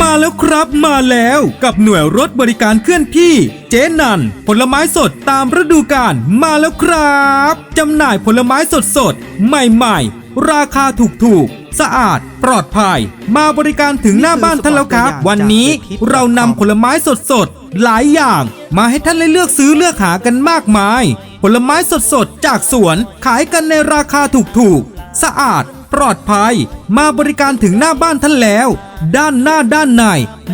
มาแล้วครับมาแล้วกับหน่วยรถบริการเคลื่อนที่ เจ๊นัน ผลไม้สดตามฤดูกาลมาแล้วครับจำหน่ายผลไม้สดสดใหม่ ๆ ราคาถูกๆสะอาด ปลอดภัย มาบริการถึงหน้าบ้านท่านแล้วครับ วันนี้เรานำผลไม้สดสดหลายอย่าง มาให้ท่านได้เลือกซื้อเลือกหากันมากมาย ผลไม้สดสดจากสวนขายกันในราคาถูกๆสะอาด ลอดภัย มาบริการถึงหน้าบ้านท่านแล้ว ด้านหน้าด้านใน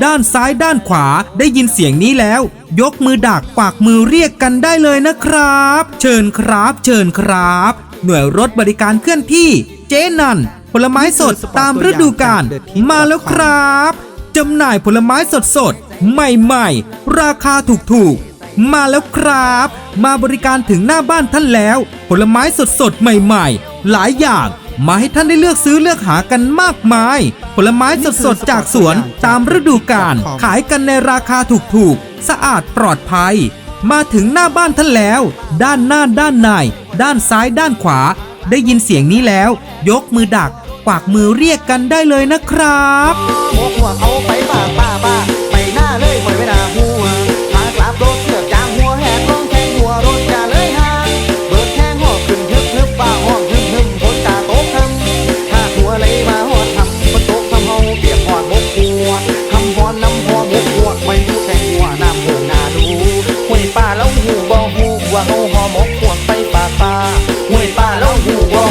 ด้านซ้ายด้านขวาได้ยินเสียงนี้แล้ว ยกมือดักปากมือเรียกกันได้เลยนะครับ เชิญครับ เชิญครับ หน่วยรถบริการเคลื่อนที่ เจ๊นันผลไม้สดตามฤดูกาลมาแล้วครับจำหน่ายผลไม้สดสดใหม่ๆ ราคาถูกๆ มาแล้วครับ มาบริการถึงหน้าบ้านท่านแล้ว ผลไม้สดสดใหม่ๆ หลายอย่าง มาให้ท่านได้เลือกซื้อเลือกหากันมากมาย ผลไม้สดสดๆจากสวนตามฤดูกาลขายกันในราคาถูกๆ สะอาดปลอดภัย มาถึงหน้าบ้านท่านแล้ว ด้านหน้าด้านในด้านซ้ายด้านขวา ได้ยินเสียงนี้แล้ว ยกมือดักกวักมือเรียกกันได้เลยนะครับโมกหัวเขาไปปาป่ ว่าเฮาหอมกพวกไปป่าป่าห้วยป่าแล้วหู